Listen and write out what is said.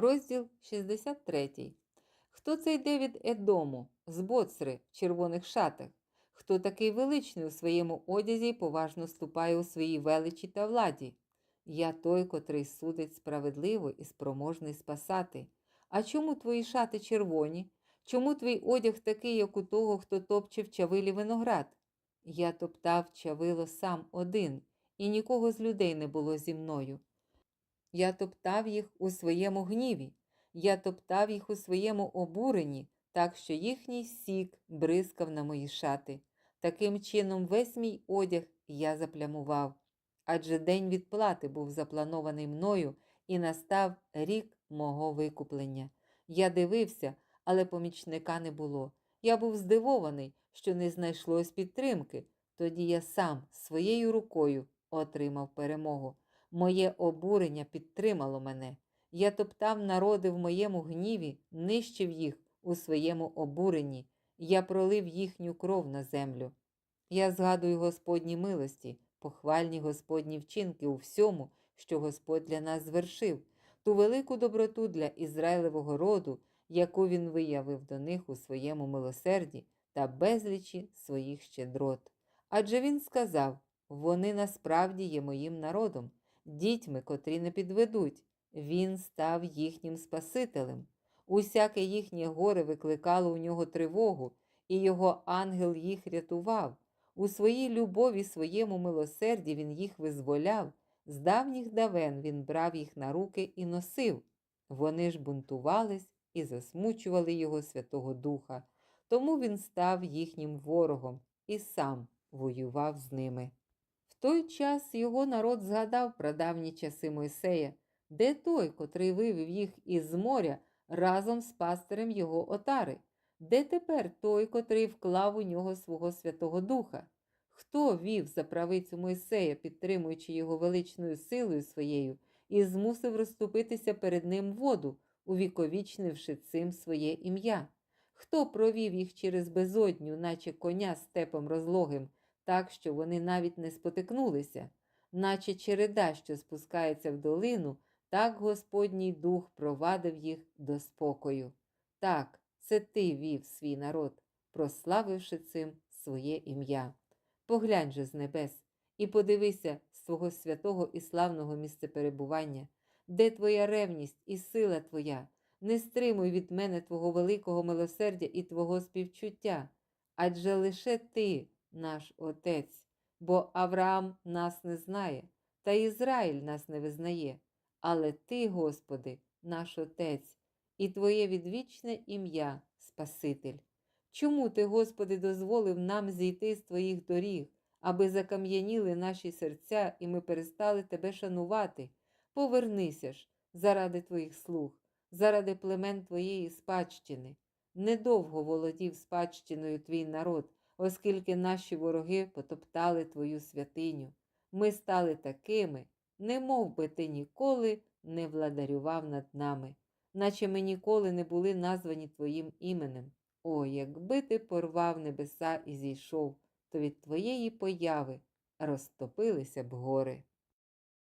Розділ 63. Хто цей Девід Едому з Боцри в червоних шатах? Хто такий величний у своєму одязі поважно ступає у своїй величі та владі? Я той, котрий судить справедливо і спроможний спасати. А чому твої шати червоні? Чому твій одяг такий, як у того, хто топче в чавилі виноград? Я топтав чавило сам один, і нікого з людей не було зі мною. Я топтав їх у своєму гніві, я топтав їх у своєму обуренні, так що їхній сік бризкав на мої шати. Таким чином, весь мій одяг я заплямував. Адже день відплати був запланований мною, і настав рік мого викуплення. Я дивився, але помічника не було. Я був здивований, що не знайшлось підтримки. Тоді я сам своєю рукою отримав перемогу. Моє обурення підтримало мене. Я топтав народи в моєму гніві, нищив їх у своєму обуренні. Я пролив їхню кров на землю. Я згадую Господні милості, похвальні Господні вчинки у всьому, що Господь для нас звершив, ту велику доброту для Ізраїлевого роду, яку він виявив до них у своєму милосерді та безлічі своїх щедрот. Адже він сказав: вони насправді є моїм народом, дітьми, котрі не підведуть. Він став їхнім Спасителем. Усяке їхнє горе викликало у нього тривогу, і його ангел їх рятував. У своїй любові, своєму милосерді він їх визволяв, з давніх давен він брав їх на руки і носив. Вони ж бунтувались і засмучували його Святого Духа, тому він став їхнім ворогом і сам воював з ними. Той час його народ згадав про давні часи Мойсея, де той, котрий вивів їх із моря разом з пастирем його отари, де тепер той, котрий вклав у нього свого Святого Духа? Хто вів за правицю Мойсея, підтримуючи його величною силою своєю, і змусив розступитися перед ним воду, увіковічнивши цим своє ім'я? Хто провів їх через безодню, наче коня степом розлогим, так, що вони навіть не спотикнулися, наче череда, що спускається в долину, так Господній Дух провадив їх до спокою. Так, це ти вів свій народ, прославивши цим своє ім'я. Поглянь же з небес і подивися з твого святого і славного місця перебування, де твоя ревність і сила твоя, не стримуй від мене Твого великого милосердя і Твого співчуття, адже лише Ти, наш Отець, бо Авраам нас не знає, та Ізраїль нас не визнає, але Ти, Господи, наш Отець, і Твоє відвічне ім'я, Спаситель. Чому ти, Господи, дозволив нам зійти з Твоїх доріг, аби закам'яніли наші серця, і ми перестали Тебе шанувати? Повернися ж заради Твоїх слуг, заради племен Твоєї спадщини. Недовго володів спадщиною твій народ, оскільки наші вороги потоптали Твою святиню. Ми стали такими, не мов би ти ніколи не владарював над нами, наче ми ніколи не були названі Твоїм іменем. О, якби ти порвав небеса і зійшов, то від твоєї появи розтопилися б гори.